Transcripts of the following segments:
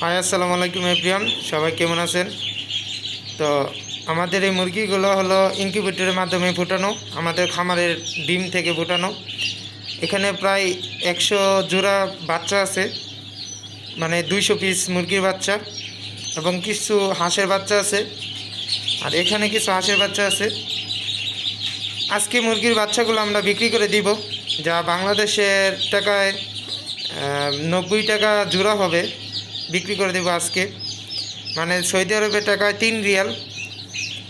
High, আসসালামু আলাইকুম everyone সবাই কেমন আছেন? তো আমাদের এই মুরগিগুলো হলো ইনকিউবেটরের মাধ্যমে ফুটানো, আমাদের খামারের ডিম থেকে ফুটানো। এখানে প্রায় একশো জোড়া বাচ্চা আছে মানে দুইশো পিস মুরগির বাচ্চা এবং কিছু হাঁসের বাচ্চা আছে। আর এখানে কিছু হাঁসের বাচ্চা আছে। আজকে মুরগির বাচ্চাগুলো আমরা বিক্রি করে দিব, যা বাংলাদেশের টাকায় নব্বই টাকা জোড়া হবে। বিক্রি করে দেবো আজকে। মানে সৌদি আরবের টাকায় তিন রিয়াল,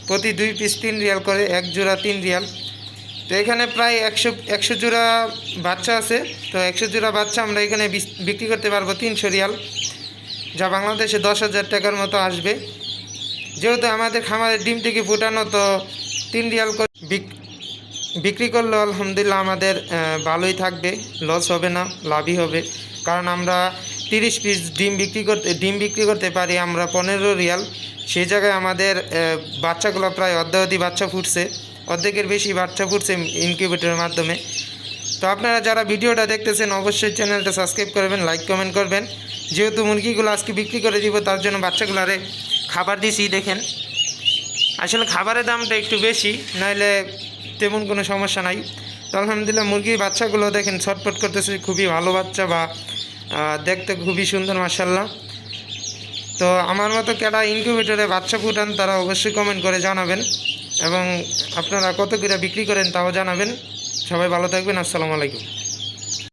প্রতি দুই পিস তিন রিয়াল করে, এক জোড়া তিন রিয়াল। তো এখানে প্রায় একশো একশো জোড়া বাচ্চা আছে। তো একশো জোড়া বাচ্চা আমরা এখানে বিক্রি করতে পারব তিনশো রিয়াল। যা বাংলাদেশে দশ হাজার টাকার মতো আসবে। যেহেতু আমাদের খামারের ডিম থেকে ফুটানো, তো তিন রিয়াল করে বিক- বিক্রি করলে আলহামদুলিল্লাহ আমাদের ভালোই থাকবে। লস হবে না, লাভই হবে। কারণ আমরা তিরিশ পিস ডিম বিক্রি করতে, ডিম বিক্রি করতে পারি আমরা পনেরো রিয়াল। সেই জায়গায় আমাদের বাচ্চাগুলো প্রায় অর্ধাবধি বাচ্চা ফুটছে। অর্ধেকের বেশি বাচ্চা ফুটছে ইনকিউবেটরের মাধ্যমে। তো আপনারা যারা ভিডিওটা দেখতেছেন, অবশ্যই চ্যানেলটা সাবস্ক্রাইব করবেন লাইক কমেন্ট করবেন। যেহেতু মুরগিগুলো আজকে বিক্রি করে দিব, তার জন্য বাচ্চাগুলারে খাবার দিছি, দেখেন। আসলে খাবারের দামটা একটু বেশি নাহলে তেমন কোনো সমস্যা নাই। তো আলহামদুলিল্লাহ, মুরগির বাচ্চাগুলো দেখেন ছটপট করতেছে, খুবই ভালো বাচ্চা বা দেখতে খুবই সুন্দর মাসাল্লাহ তো আমার মতো কেটা ইনকিউবেটরে বাচ্চা ফুটান তারা অবশ্যই কমেন্ট করে জানাবেন। এবং আপনারা কত করে বিক্রি করেন তাও জানাবেন। সবাই ভালো থাকবেন, আসসালামু আলাইকুম।